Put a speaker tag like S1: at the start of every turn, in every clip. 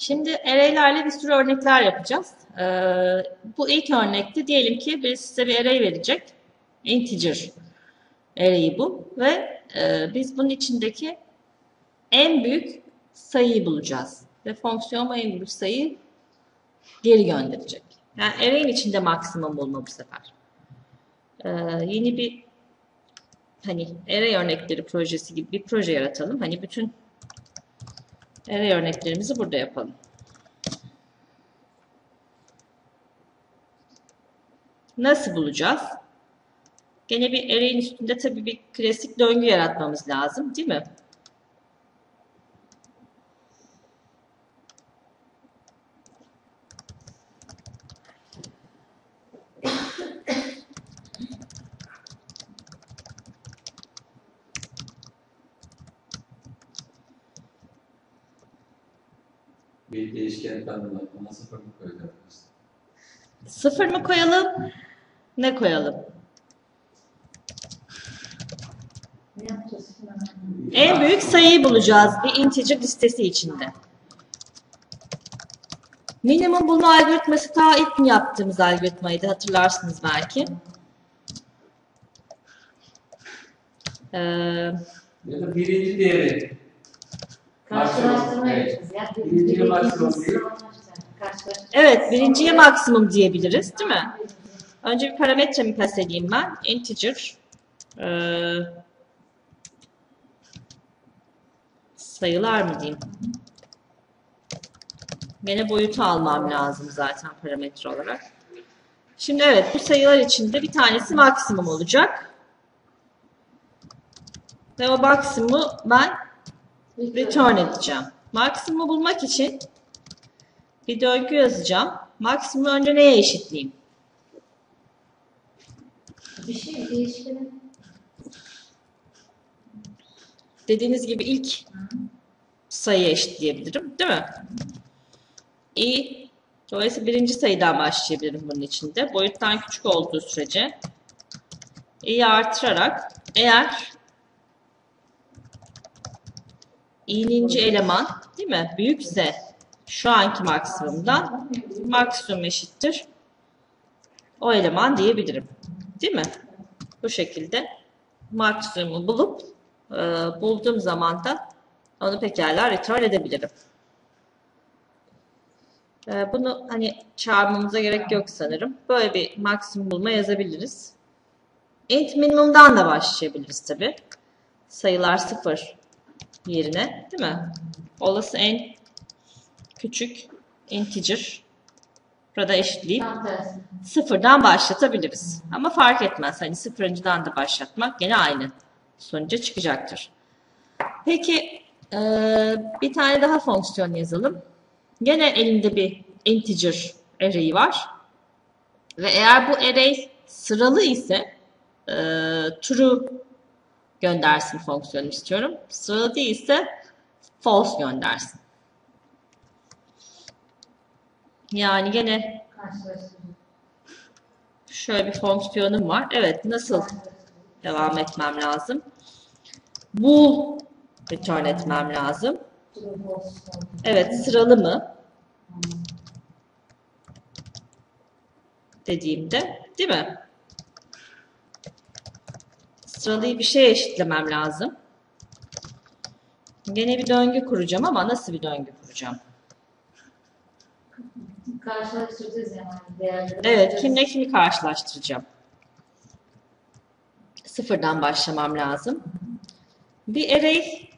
S1: Şimdi array'lerle bir sürü örnekler yapacağız. Ee, bu ilk örnekte diyelim ki birisi size bir array verecek. Integer array'i bu ve e, biz bunun içindeki en büyük sayıyı bulacağız. Ve fonksiyon bu en büyük sayıyı geri gönderecek. Yani array'in içinde maksimum bulma bu sefer. Ee, yeni bir hani array örnekleri projesi gibi bir proje yaratalım. Hani bütün array örneklerimizi burada yapalım. Nasıl bulacağız? Gene bir array'in üstünde tabii bir klasik döngü yaratmamız lazım, değil mi?
S2: Bir değişken tanımlar. Buna sıfır mı koyacağız?
S1: Sıfır mı koyalım? Ne koyalım?
S3: Ne yapacağız şimdi?
S1: En büyük sayıyı bulacağız bir integer listesi içinde. Minimum bulma algoritması ta ilk gün yaptığımız algoritmaydı hatırlarsınız belki. Ee,
S2: Ya da birinci değeri.
S3: Karşılaştırma
S2: Evet.
S3: yapacağız. Ya
S2: Birinci
S3: birinci
S2: maksimum
S3: ikinci
S2: değil.
S3: Karşılaştırma.
S1: evet birinciye maksimum diyebiliriz değil mi? Önce bir parametremi pasedeyim ben. Integer. Ee, sayılar mı diyeyim? Gene boyutu almam lazım zaten parametre olarak. Şimdi evet bu sayılar içinde bir tanesi maksimum olacak. Ve o maksimumu ben return edeceğim. Maksimumu bulmak için bir döngü yazacağım. Maksimumu önce neye eşitleyeyim?
S3: Bir şey değişkenin
S1: Dediğiniz gibi ilk sayıya eşitleyebilirim. Değil mi? i dolayısıyla birinci sayıdan başlayabilirim bunun içinde. Boyuttan küçük olduğu sürece i'yi artırarak eğer i'ninci eleman değil mi? Büyükse şu anki maksimumdan maksimum eşittir o eleman diyebilirim. Değil mi? Bu şekilde maksimumu bulup e, bulduğum zaman da onu pekala return edebilirim. E, bunu hani çağırmamıza gerek yok sanırım. Böyle bir maksimum bulma yazabiliriz. Int minimum'dan da başlayabiliriz tabi. Sayılar sıfır yerine değil mi? Olası en küçük integer burada eşitleyip sıfırdan başlatabiliriz. Ama fark etmez. Hani sıfırıncıdan da başlatmak gene aynı sonuca çıkacaktır. Peki eee, bir tane daha fonksiyon yazalım. Gene elinde bir integer array var. Ve eğer bu array sıralı ise eee true göndersin fonksiyonu istiyorum. Sıralı değilse false göndersin. Yani gene şöyle bir fonksiyonum var. Evet nasıl devam etmem lazım? Bool return etmem lazım. Evet sıralı mı? Dediğimde değil mi? Sıralıyı bir şeye eşitlemem lazım. Gene bir döngü kuracağım ama nasıl bir döngü kuracağım?
S3: Karşılaştıracağız yani.
S1: Evet, kimle kimi karşılaştıracağım? Sıfırdan başlamam lazım. Bir array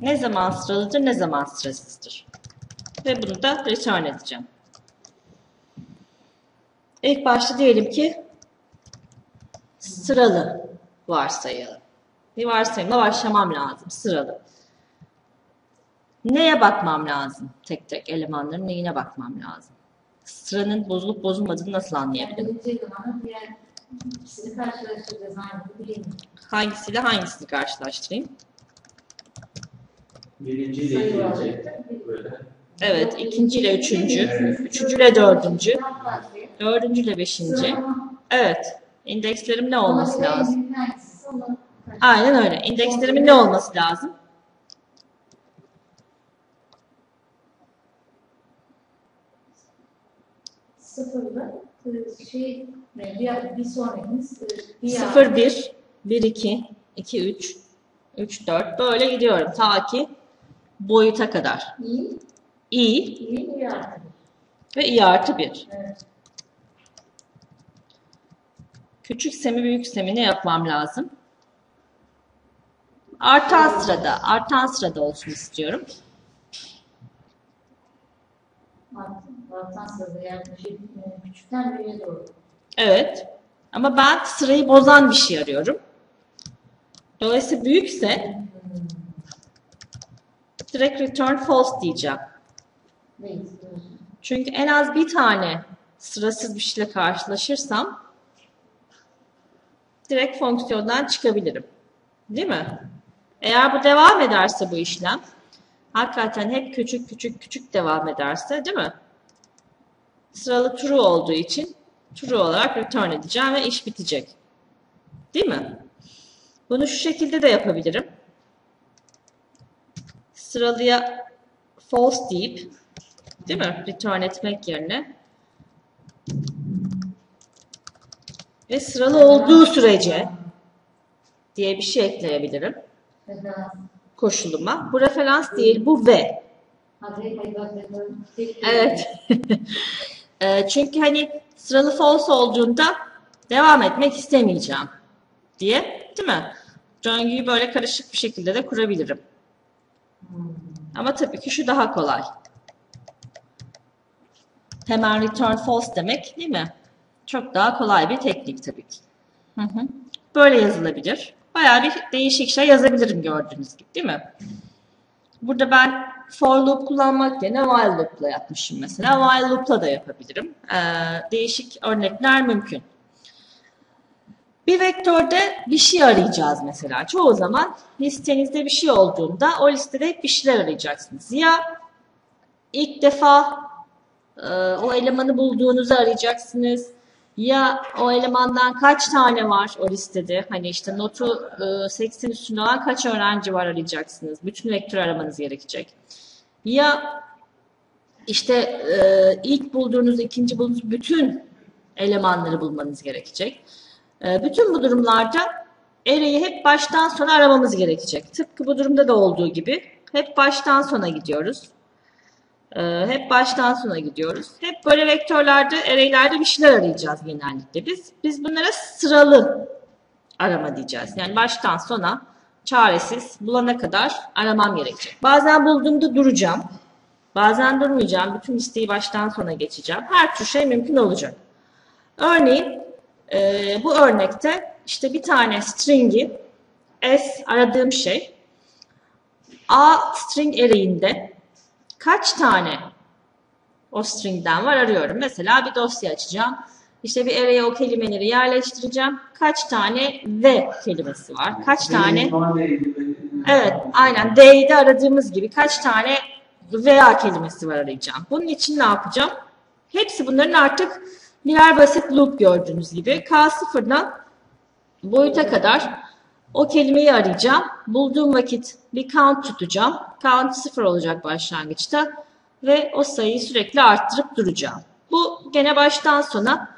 S1: ne zaman sıralıdır, ne zaman sırasızdır? Ve bunu da return edeceğim. İlk başta diyelim ki sıralı varsayalım. Bir varsayımla başlamam lazım, sıralı. Neye bakmam lazım? Tek tek elemanların neyine bakmam lazım? Sıranın bozulup bozulmadığını nasıl anlayabilirim? Hangisiyle hangisini karşılaştırayım?
S2: Birinci ile
S3: Sayı var.
S2: ikinci.
S1: Evet, ikinci ile üçüncü, üçüncü ile dördüncü,
S3: Tam tersi.
S1: dördüncü ile beşinci. Evet, indekslerim ne olması lazım? Aynen öyle. İndekslerimin ne olması lazım?
S3: Sıfırla e, şey e, bir, bir sonrakimiz e, bir
S1: 0, 1, 1, 2, 2, 3, 3, 4 böyle gidiyorum ta ki boyuta kadar.
S3: İyi,
S1: i
S3: iyi, iyi artı.
S1: ve i artı 1.
S3: Evet.
S1: Küçük semi büyük semi ne yapmam lazım? Artan sırada, artan sırada olsun istiyorum.
S3: Sırada yani e, küçükten büyüğe doğru.
S1: Evet. Ama ben sırayı bozan bir şey arıyorum. Dolayısıyla büyükse direkt return false diyeceğim. Çünkü en az bir tane sırasız bir şeyle karşılaşırsam direkt fonksiyondan çıkabilirim. Değil mi? Eğer bu devam ederse bu işlem hakikaten hep küçük küçük küçük devam ederse değil mi? Sıralı true olduğu için true olarak return edeceğim ve iş bitecek. Değil mi? Bunu şu şekilde de yapabilirim. Sıralıya false deyip değil mi? Return etmek yerine ve sıralı olduğu sürece diye bir şey ekleyebilirim koşuluma. Bu referans değil, bu ve. Evet. Eee, Çünkü hani sıralı false olduğunda devam etmek istemeyeceğim diye, değil mi? Döngüyü böyle karışık bir şekilde de kurabilirim.
S3: Hmm.
S1: Ama tabii ki şu daha kolay. Hemen return false demek değil mi? Çok daha kolay bir teknik tabii ki. Hı hı. Böyle yazılabilir. Bayağı bir değişik şey yazabilirim gördüğünüz gibi değil mi? Burada ben for loop kullanmak yerine while loop'la yapmışım mesela. While loop'la da yapabilirim. Ee, değişik örnekler mümkün. Bir vektörde bir şey arayacağız mesela. Çoğu zaman listenizde bir şey olduğunda o listede bir şeyler arayacaksınız. Ya ilk defa e, o elemanı bulduğunuzu arayacaksınız. Ya o elemandan kaç tane var o listede? Hani işte notu e, 80 üstünde olan kaç öğrenci var arayacaksınız. Bütün vektör aramanız gerekecek. Ya işte e, ilk bulduğunuz, ikinci bulduğunuz bütün elemanları bulmanız gerekecek. E, bütün bu durumlarda array'i hep baştan sona aramamız gerekecek. Tıpkı bu durumda da olduğu gibi hep baştan sona gidiyoruz. E, hep baştan sona gidiyoruz. Hep böyle vektörlerde, array'lerde bir şeyler arayacağız genellikle biz. Biz bunlara sıralı arama diyeceğiz. Yani baştan sona çaresiz bulana kadar aramam gerekecek. Bazen bulduğumda duracağım. Bazen durmayacağım. Bütün listeyi baştan sona geçeceğim. Her tür şey mümkün olacak. Örneğin e, bu örnekte işte bir tane string'i s aradığım şey a string array'inde kaç tane o string'den var arıyorum. Mesela bir dosya açacağım. İşte bir array'e o kelimeleri yerleştireceğim. Kaç tane ve kelimesi var? Kaç tane? Evet, aynen. D'de aradığımız gibi kaç tane veya kelimesi var arayacağım. Bunun için ne yapacağım? Hepsi bunların artık birer basit loop gördüğünüz gibi. K0'dan boyuta kadar o kelimeyi arayacağım. Bulduğum vakit bir count tutacağım. Count 0 olacak başlangıçta ve o sayıyı sürekli arttırıp duracağım. Bu gene baştan sona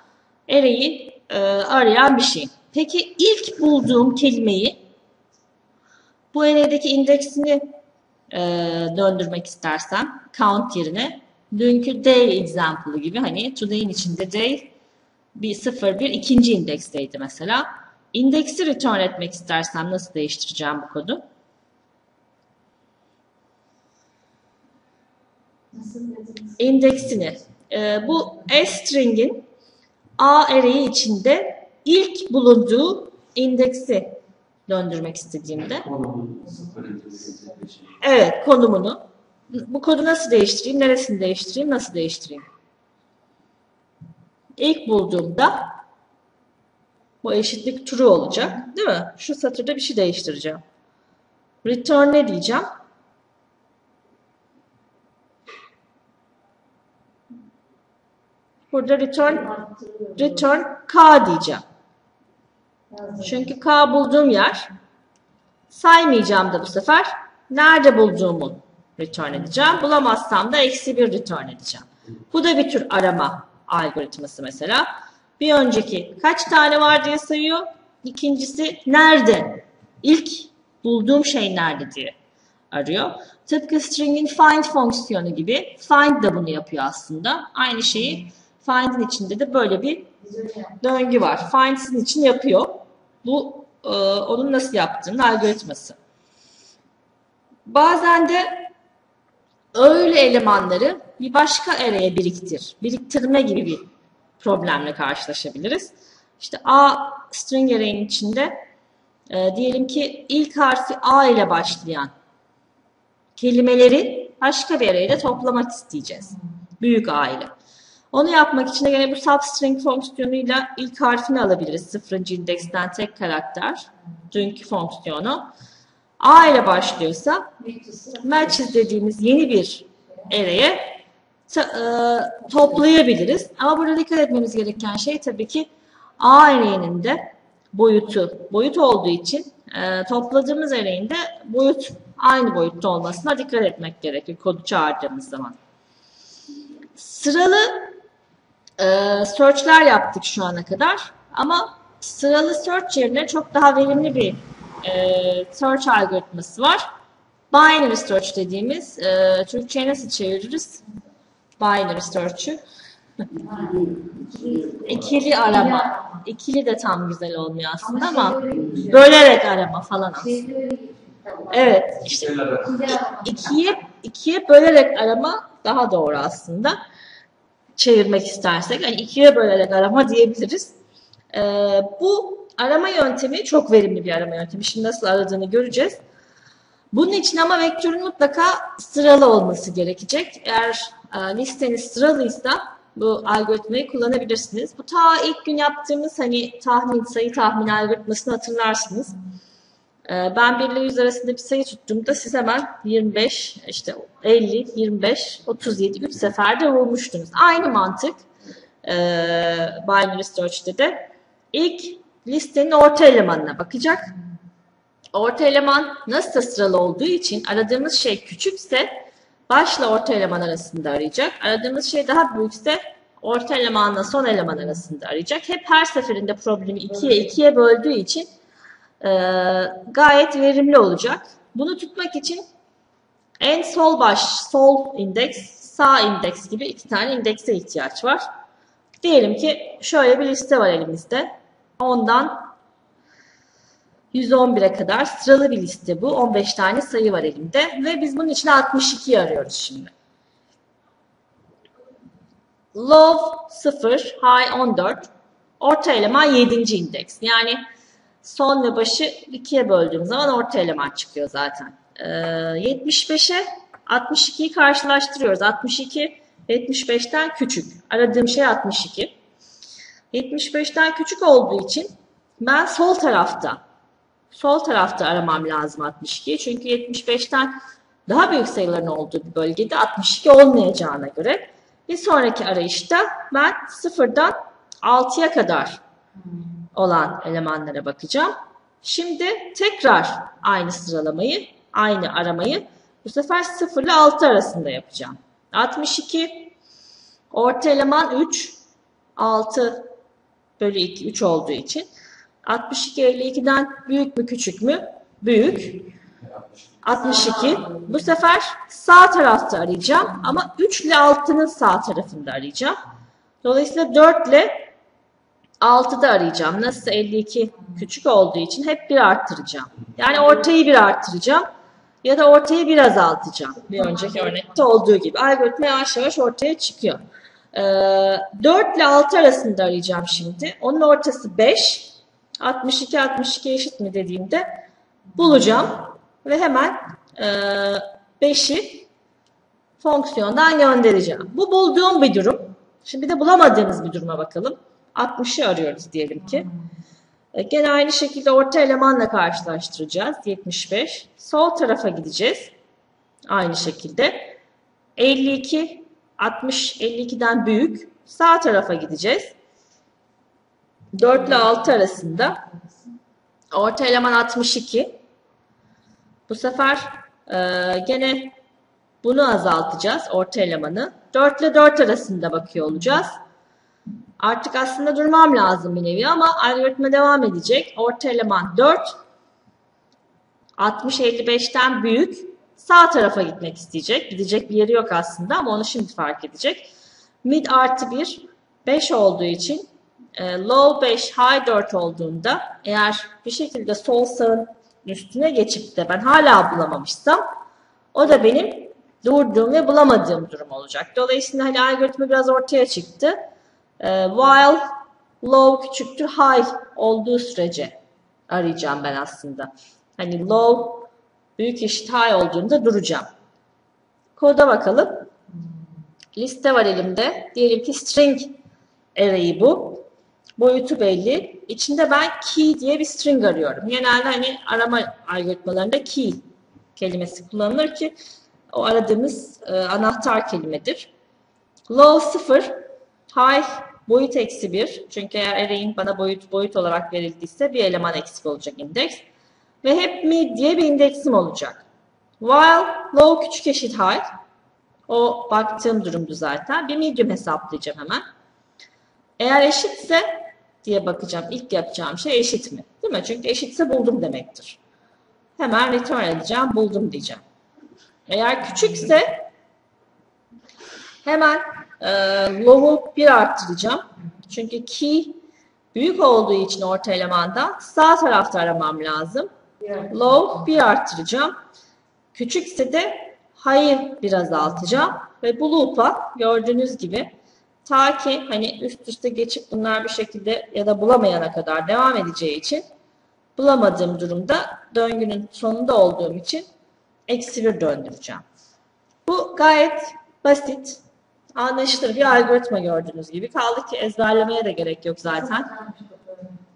S1: array'i e, arayan bir şey. Peki ilk bulduğum kelimeyi bu array'deki indeksini e, döndürmek istersem count yerine dünkü day example'ı gibi hani today'in içinde day bir 0 bir ikinci indeksteydi mesela. İndeksi return etmek istersem nasıl değiştireceğim bu kodu?
S3: Nasıl
S1: indeksini. e, bu string'in A array'i içinde ilk bulunduğu indeksi döndürmek istediğimde. Evet, konumunu. Bu kodu nasıl değiştireyim, neresini değiştireyim, nasıl değiştireyim? İlk bulduğumda bu eşitlik true olacak, değil mi? Şu satırda bir şey değiştireceğim. Return ne diyeceğim? Burada return return k diyeceğim. Çünkü k bulduğum yer saymayacağım da bu sefer. Nerede bulduğumu return edeceğim. Bulamazsam da eksi bir return edeceğim. Bu da bir tür arama algoritması mesela. Bir önceki kaç tane var diye sayıyor. İkincisi nerede? İlk bulduğum şey nerede diye arıyor. Tıpkı string'in find fonksiyonu gibi find da bunu yapıyor aslında. Aynı şeyi find'in içinde de böyle bir döngü var. Find sizin için yapıyor. Bu e, onun nasıl yaptığının algoritması. Bazen de öyle elemanları bir başka araya biriktir. Biriktirme gibi bir problemle karşılaşabiliriz. İşte A string array'in içinde e, diyelim ki ilk harfi A ile başlayan kelimeleri başka bir arayla toplamak isteyeceğiz. Büyük A ile. Onu yapmak için de yine bu substring fonksiyonuyla ilk harfini alabiliriz. Sıfırıncı indeksten tek karakter. Dünkü fonksiyonu. A ile başlıyorsa matches dediğimiz yeni bir array'e ta- e, toplayabiliriz. Ama burada dikkat etmemiz gereken şey tabii ki A array'inin de boyutu. Boyut olduğu için e, topladığımız array'in de boyut aynı boyutta olmasına dikkat etmek gerekir kodu çağırdığımız zaman. Sıralı e, search'ler yaptık şu ana kadar ama sıralı search yerine çok daha verimli bir e, search algoritması var. Binary search dediğimiz, e, Türkçe'ye nasıl çeviririz? Binary search'ü. İkili arama. İkili de tam güzel olmuyor aslında ama bölerek arama falan aslında. Evet, işte ikiye ikiye bölerek arama daha doğru aslında. Çevirmek istersek hani ikiye bölerek arama diyebiliriz. Ee, bu arama yöntemi çok verimli bir arama yöntemi. Şimdi nasıl aradığını göreceğiz. Bunun için ama vektörün mutlaka sıralı olması gerekecek. Eğer e, listeniz sıralıysa bu algoritmayı kullanabilirsiniz. Bu ta ilk gün yaptığımız hani tahmin, sayı tahmin algoritmasını hatırlarsınız. Ee, Ben 1 ile 100 arasında bir sayı tuttuğumda siz hemen 25, işte 50, 25, 37 3 seferde vurmuştunuz. Aynı mantık e, binary search'te de ilk listenin orta elemanına bakacak. Orta eleman nasıl sıralı olduğu için aradığımız şey küçükse başla orta eleman arasında arayacak. Aradığımız şey daha büyükse orta elemanla son eleman arasında arayacak. Hep her seferinde problemi ikiye ikiye böldüğü için e, gayet verimli olacak. Bunu tutmak için en sol baş, sol indeks, sağ indeks gibi iki tane indekse ihtiyaç var. Diyelim ki şöyle bir liste var elimizde. Ondan 111'e kadar sıralı bir liste bu. 15 tane sayı var elimde ve biz bunun içine 62'yi arıyoruz şimdi. Low 0, high 14, orta eleman 7. indeks. Yani son ve başı 2'ye böldüğüm zaman orta eleman çıkıyor zaten. Ee, 75'e 62'yi karşılaştırıyoruz. 62 75'ten küçük. Aradığım şey 62. 75'ten küçük olduğu için ben sol tarafta sol tarafta aramam lazım 62'yi. Çünkü 75'ten daha büyük sayıların olduğu bir bölgede 62 olmayacağına göre bir sonraki arayışta ben sıfırdan 6'ya kadar olan elemanlara bakacağım. Şimdi tekrar aynı sıralamayı, aynı aramayı bu sefer 0 ile 6 arasında yapacağım. 62 orta eleman 3 6 bölü 2 3 olduğu için 62 52'den büyük mü küçük mü? Büyük. 62. Bu sefer sağ tarafta arayacağım ama 3 ile 6'nın sağ tarafında arayacağım. Dolayısıyla 4 ile 6'da arayacağım. Nasıl 52 küçük olduğu için hep bir arttıracağım. Yani ortayı bir arttıracağım ya da ortayı bir azaltacağım. Bir önceki örnekte olduğu gibi. Algoritma yavaş yavaş ortaya çıkıyor. Ee, 4 ile 6 arasında arayacağım şimdi. Onun ortası 5. 62 62 eşit mi dediğimde bulacağım ve hemen e, 5'i fonksiyondan göndereceğim. Bu bulduğum bir durum. Şimdi de bulamadığımız bir duruma bakalım. 60'ı arıyoruz diyelim ki. E, Gene aynı şekilde orta elemanla karşılaştıracağız. 75. Sol tarafa gideceğiz. Aynı şekilde. 52, 60, 52'den büyük. Sağ tarafa gideceğiz. 4 ile 6 arasında. Orta eleman 62. Bu sefer e, gene bunu azaltacağız. Orta elemanı. 4 ile 4 arasında bakıyor olacağız. Artık aslında durmam lazım bir nevi ama algoritma devam edecek. Orta eleman 4. 60-55'ten büyük. Sağ tarafa gitmek isteyecek. Gidecek bir yeri yok aslında ama onu şimdi fark edecek. Mid artı 1 5 olduğu için e, low 5 high 4 olduğunda eğer bir şekilde sol sağın üstüne geçip de ben hala bulamamışsam o da benim durduğum ve bulamadığım durum olacak. Dolayısıyla hani algoritma biraz ortaya çıktı. E, while low küçüktür high olduğu sürece arayacağım ben aslında. Hani low büyük eşit high olduğunda duracağım. Koda bakalım. Liste var elimde. Diyelim ki string array'i bu. Boyutu belli. İçinde ben key diye bir string arıyorum. Genelde hani arama algoritmalarında key kelimesi kullanılır ki o aradığımız e, anahtar kelimedir. Low 0, high boyut eksi 1. Çünkü eğer array'in bana boyut boyut olarak verildiyse bir eleman eksik olacak indeks. Ve hep mid diye bir indeksim olacak. While low küçük eşit high. O baktığım durumdu zaten. Bir medium hesaplayacağım hemen. Eğer eşitse diye bakacağım. İlk yapacağım şey eşit mi? Değil mi? Çünkü eşitse buldum demektir. Hemen return edeceğim. Buldum diyeceğim. Eğer küçükse hemen e, low'u 1 arttıracağım. Çünkü key büyük olduğu için orta elemanda sağ tarafta aramam lazım. Low 1 arttıracağım. Küçükse de high'ı biraz azaltacağım. Ve bu loop'a gördüğünüz gibi ta ki hani üst üste geçip bunlar bir şekilde ya da bulamayana kadar devam edeceği için bulamadığım durumda döngünün sonunda olduğum için eksi bir döndüreceğim. Bu gayet basit, anlaşılır bir algoritma gördüğünüz gibi. Kaldı ki ezberlemeye de gerek yok zaten.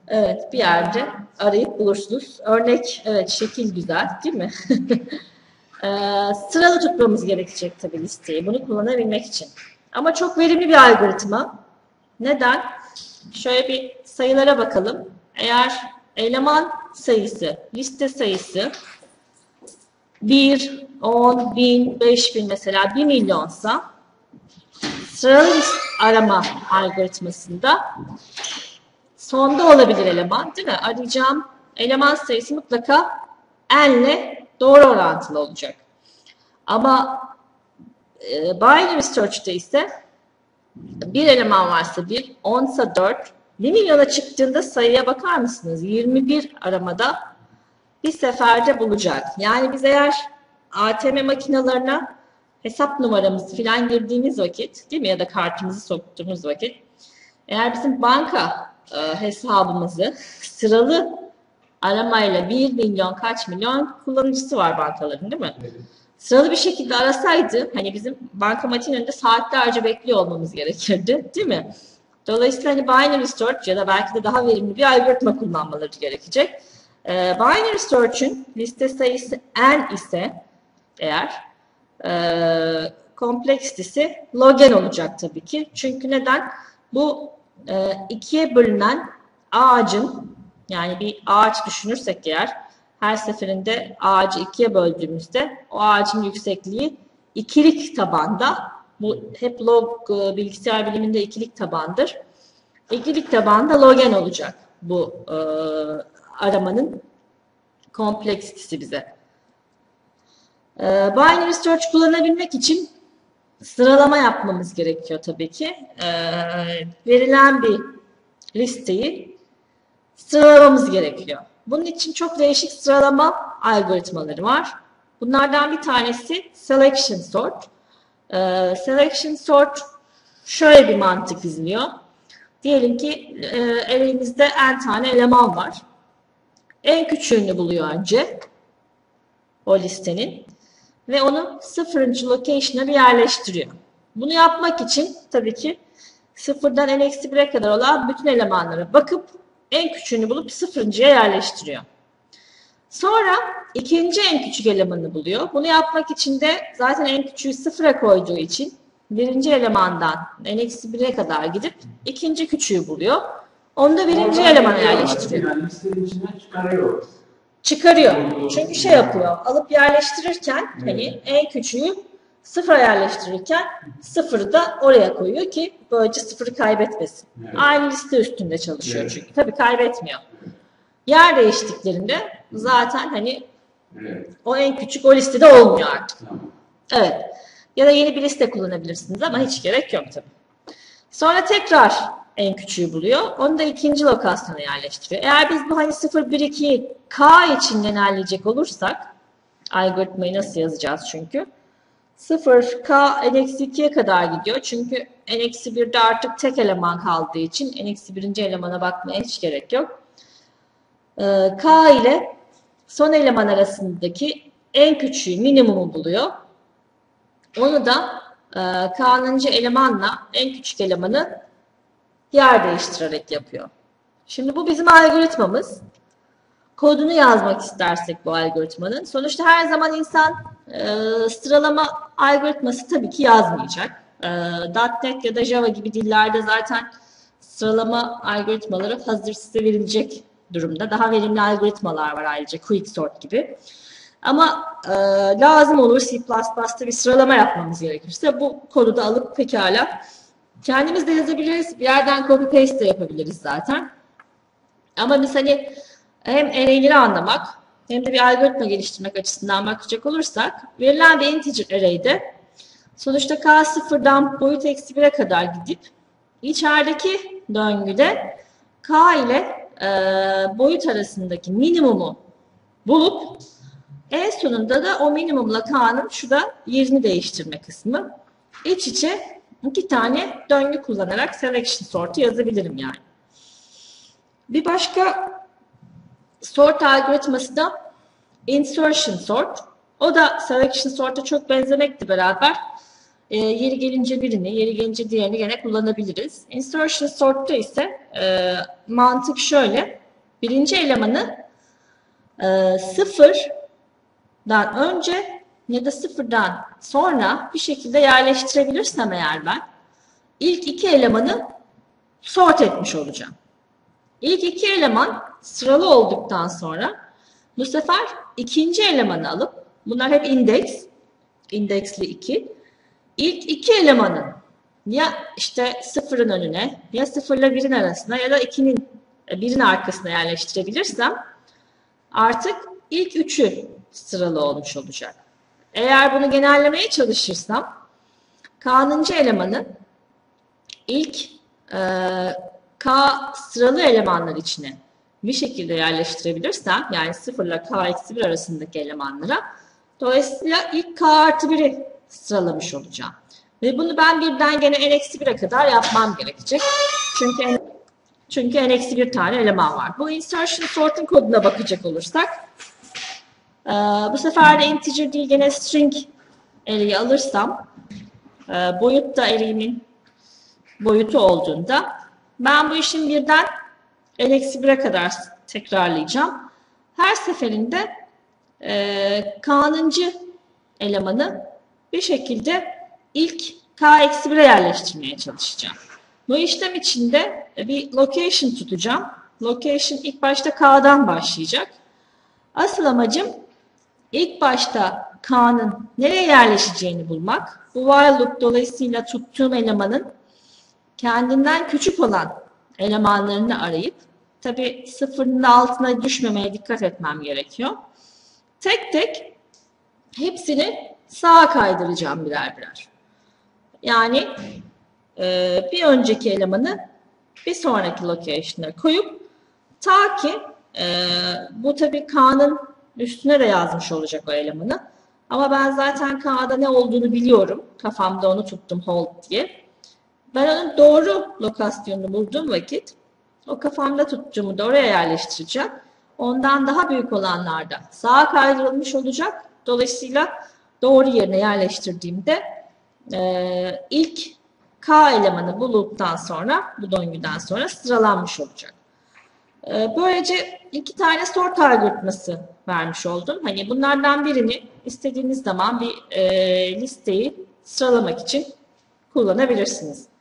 S1: Evet, bir yerde arayıp bulursunuz. Örnek, evet şekil güzel değil mi? ee, sıralı tutmamız gerekecek tabii listeyi bunu kullanabilmek için. Ama çok verimli bir algoritma. Neden? Şöyle bir sayılara bakalım. Eğer eleman sayısı, liste sayısı 1, 10, 1000, 5000 mesela 1 milyonsa sıralı arama algoritmasında sonda olabilir eleman değil mi? Arayacağım eleman sayısı mutlaka n ile doğru orantılı olacak. Ama e, binary search'te ise bir eleman varsa 1, 10 ise 4, 1 milyona çıktığında sayıya bakar mısınız? 21 aramada bir seferde bulacak. Yani biz eğer ATM makinalarına hesap numaramızı filan girdiğimiz vakit değil mi ya da kartımızı soktuğumuz vakit eğer bizim banka e, hesabımızı sıralı aramayla 1 milyon kaç milyon kullanıcısı var bankaların değil mi?
S2: Evet.
S1: Sıralı bir şekilde arasaydı hani bizim bankamatiğin önünde saatlerce bekliyor olmamız gerekirdi değil mi? Dolayısıyla hani binary search ya da belki de daha verimli bir algoritma kullanmaları gerekecek. Ee, binary search'ün liste sayısı n ise eğer e, kompleksitesi log n olacak tabii ki. Çünkü neden? Bu e, ikiye bölünen ağacın yani bir ağaç düşünürsek eğer her seferinde ağacı ikiye böldüğümüzde o ağacın yüksekliği ikilik tabanda. Bu hep log e, bilgisayar biliminde ikilik tabandır. İkilik tabanda log n olacak bu e, aramanın kompleksitesi bize. E, binary search kullanabilmek için sıralama yapmamız gerekiyor tabii ki. E, verilen bir listeyi sıralamamız gerekiyor. Bunun için çok değişik sıralama algoritmaları var. Bunlardan bir tanesi selection sort. Ee, selection sort şöyle bir mantık izliyor. Diyelim ki elimizde n tane eleman var. En küçüğünü buluyor önce o listenin ve onu sıfırıncı location'a bir yerleştiriyor. Bunu yapmak için tabii ki sıfırdan n eksi 1'e kadar olan bütün elemanlara bakıp en küçüğünü bulup sıfırıncıya yerleştiriyor. Sonra ikinci en küçük elemanı buluyor. Bunu yapmak için de zaten en küçüğü sıfıra koyduğu için birinci elemandan en eksi 1'e kadar gidip ikinci küçüğü buluyor. Onu da birinci elemana yerleştiriyor.
S4: Çıkarıyor.
S1: Çünkü şey yapıyor. Alıp yerleştirirken hani en küçüğü sıfıra yerleştirirken sıfırı da oraya koyuyor ki böylece sıfırı kaybetmesin.
S2: Evet.
S1: Aynı liste üstünde çalışıyor
S2: Evet.
S1: çünkü. Tabii kaybetmiyor. Yer değiştiklerinde zaten hani
S2: Evet.
S1: o en küçük o listede olmuyor artık. Evet. Ya da yeni bir liste kullanabilirsiniz ama hiç gerek yok tabii. Sonra tekrar en küçüğü buluyor. Onu da ikinci lokasyona yerleştiriyor. Eğer biz bu hani 0, 1, 2 K için genelleyecek olursak algoritmayı nasıl yazacağız çünkü? 0 K n-2'ye kadar gidiyor. Çünkü n-1'de artık tek eleman kaldığı için n-1. elemana bakmaya hiç gerek yok. Ee, K ile son eleman arasındaki en küçüğü minimumu buluyor. Onu da e, K'nıncı elemanla en küçük elemanı yer değiştirerek yapıyor. Şimdi bu bizim algoritmamız. Kodunu yazmak istersek bu algoritmanın. Sonuçta her zaman insan e, sıralama algoritması tabii ki yazmayacak. E, .NET ya da Java gibi dillerde zaten sıralama algoritmaları hazır size verilecek durumda. Daha verimli algoritmalar var ayrıca Quicksort gibi. Ama e, lazım olur C++'da bir sıralama yapmamız gerekirse bu kodu da alıp pekala kendimiz de yazabiliriz. Bir yerden copy paste de yapabiliriz zaten. Ama biz hani hem array'leri anlamak hem de bir algoritma geliştirmek açısından bakacak olursak verilen bir integer array'de sonuçta k sıfırdan boyut eksi 1'e kadar gidip içerideki döngüde k ile e, boyut arasındaki minimumu bulup en sonunda da o minimumla k'nın şurada yerini değiştirme kısmı. İç içe iki tane döngü kullanarak selection sort'u yazabilirim yani. Bir başka sort algoritması da insertion sort. O da selection sort'a çok benzemekle beraber e, yeri gelince birini, yeri gelince diğerini gene kullanabiliriz. Insertion sort'ta ise e, mantık şöyle. Birinci elemanı e, sıfırdan önce ya da sıfırdan sonra bir şekilde yerleştirebilirsem eğer ben ilk iki elemanı sort etmiş olacağım. İlk iki eleman sıralı olduktan sonra bu sefer ikinci elemanı alıp bunlar hep indeks, indeksli 2. İlk iki elemanın ya işte sıfırın önüne ya sıfırla birin arasına ya da ikinin birin arkasına yerleştirebilirsem artık ilk üçü sıralı olmuş olacak. Eğer bunu genellemeye çalışırsam K'nıncı elemanı ilk e, K sıralı elemanlar içine bir şekilde yerleştirebilirsem yani 0 ile K eksi 1 arasındaki elemanlara dolayısıyla ilk K artı 1'i sıralamış olacağım. Ve bunu ben birden gene n eksi 1'e kadar yapmam gerekecek. Çünkü n, çünkü n eksi 1 tane eleman var. Bu insertion sort'un koduna bakacak olursak ee, bu sefer de integer değil gene string array'i alırsam e, boyut da array'imin boyutu olduğunda ben bu işin birden n-1'e kadar tekrarlayacağım. Her seferinde e, k'nıncı elemanı bir şekilde ilk k-1'e yerleştirmeye çalışacağım. Bu işlem içinde bir location tutacağım. Location ilk başta k'dan başlayacak. Asıl amacım ilk başta k'nın nereye yerleşeceğini bulmak. Bu while loop dolayısıyla tuttuğum elemanın kendinden küçük olan elemanlarını arayıp tabi sıfırın altına düşmemeye dikkat etmem gerekiyor. Tek tek hepsini sağa kaydıracağım birer birer. Yani e, bir önceki elemanı bir sonraki location'a koyup ta ki e, bu tabi K'nın üstüne de yazmış olacak o elemanı. Ama ben zaten K'da ne olduğunu biliyorum. Kafamda onu tuttum hold diye. Ben onun doğru lokasyonunu bulduğum vakit o kafamda tuttuğumu da oraya yerleştireceğim. Ondan daha büyük olanlarda sağa kaydırılmış olacak. Dolayısıyla doğru yerine yerleştirdiğimde e, ilk K elemanı bulduktan sonra, bu döngüden sonra sıralanmış olacak. E, böylece iki tane sort algoritması vermiş oldum. Hani bunlardan birini istediğiniz zaman bir e, listeyi sıralamak için kullanabilirsiniz.